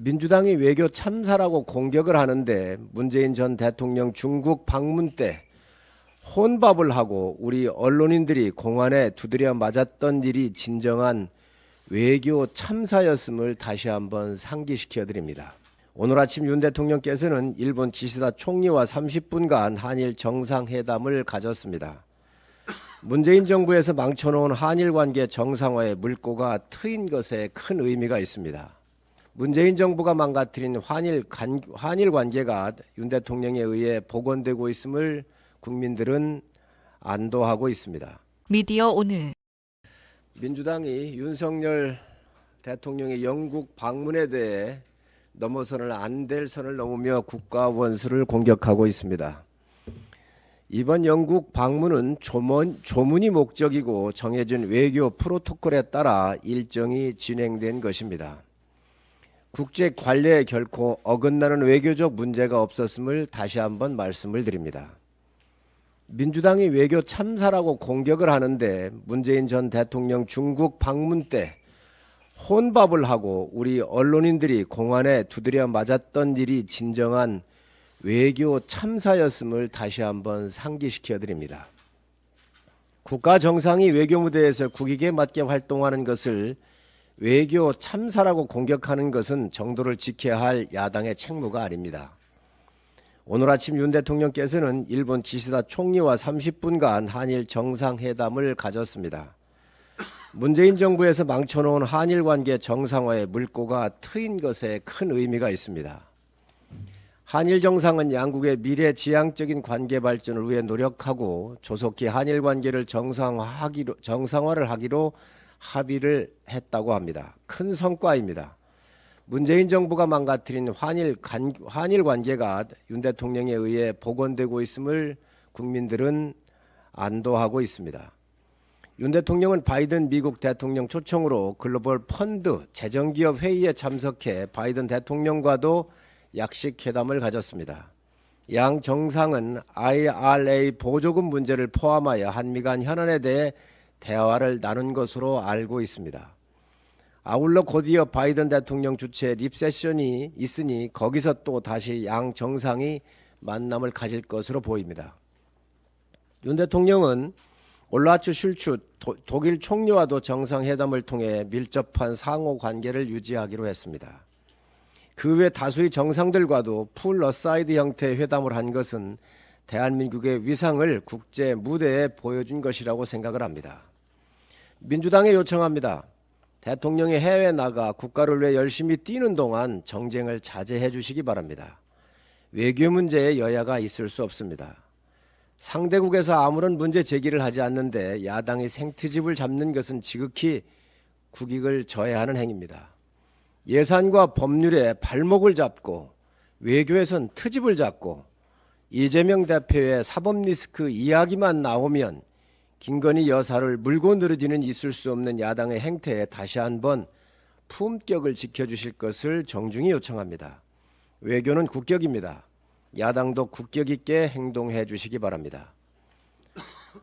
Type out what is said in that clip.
민주당이 외교 참사라고 공격을 하는데 문재인 전 대통령 중국 방문 때 혼밥을 하고 우리 언론인들이 공안에 두드려 맞았던 일이 진정한 외교 참사였음을 다시 한번 상기시켜 드립니다. 오늘 아침 윤 대통령께서는 일본 기시다 총리와 30분간 한일 정상회담을 가졌습니다. 문재인 정부에서 망쳐놓은 한일 관계 정상화의 물꼬가 트인 것에 큰 의미가 있습니다. 문재인 정부가 망가뜨린 한일, 간, 한일 관계가 윤 대통령에 의해 복원되고 있음을 국민들은 안도하고 있습니다. 미디어 오늘 민주당이 윤석열 대통령의 영국 방문에 대해 넘어서는 안 될 선을 넘으며 국가 원수를 공격하고 있습니다. 이번 영국 방문은 조문, 조문이 목적이고 정해진 외교 프로토콜에 따라 일정이 진행된 것입니다. 국제 관례에 결코 어긋나는 외교적 문제가 없었음을 다시 한번 말씀을 드립니다. 민주당이 외교 참사라고 공격을 하는데 문재인 전 대통령 중국 방문 때 혼밥을 하고 우리 언론인들이 공안에 두드려 맞았던 일이 진정한 외교 참사였음을 다시 한번 상기시켜 드립니다. 국가 정상이 외교 무대에서 국익에 맞게 활동하는 것을 외교 참사라고 공격하는 것은 정도를 지켜야 할 야당의 책무가 아닙니다. 오늘 아침 윤 대통령께서는 일본 기시다 총리와 30분간 한일 정상회담을 가졌습니다. 문재인 정부에서 망쳐놓은 한일 관계 정상화의 물꼬가 트인 것에 큰 의미가 있습니다. 한일 정상은 양국의 미래 지향적인 관계 발전을 위해 노력하고 조속히 한일 관계를 정상화하기로, 정상화를 하기로 합의를 했다고 합니다. 큰 성과입니다. 문재인 정부가 망가뜨린 한일, 간, 한일 관계가 윤 대통령에 의해 복원되고 있음을 국민들은 안도하고 있습니다. 윤 대통령은 바이든 미국 대통령 초청으로 글로벌 펀드 재정기업 회의에 참석해 바이든 대통령과도 약식 회담을 가졌습니다. 양 정상은 IRA 보조금 문제를 포함하여 한미 간 현안에 대해 대화를 나눈 것으로 알고 있습니다. 아울러 곧이어 바이든 대통령 주최 립세션이 있으니 거기서 또 다시 양 정상이 만남을 가질 것으로 보입니다. 윤 대통령은 올라츠 슐츠 도- 독일 총리와도 정상회담을 통해 밀접한 상호 관계를 유지하기로 했습니다. 그 외 다수의 정상들과도 풀 어사이드 형태의 회담을 한 것은 대한민국의 위상을 국제 무대에 보여준 것이라고 생각을 합니다. 민주당에 요청합니다. 대통령이 해외 나가 국가를 위해 열심히 뛰는 동안 정쟁을 자제해 주시기 바랍니다. 외교 문제에 여야가 있을 수 없습니다. 상대국에서 아무런 문제 제기를 하지 않는데 야당이 생트집을 잡는 것은 지극히 국익을 저해하는 행위입니다. 예산과 법률에 발목을 잡고 외교에선 트집을 잡고 이재명 대표의 사법 리스크 이야기만 나오면 김건희 여사를 물고 늘어지는 있을 수 없는 야당의 행태에 다시 한번 품격을 지켜주실 것을 정중히 요청합니다. 외교는 국격입니다. 야당도 국격 있게 행동해 주시기 바랍니다.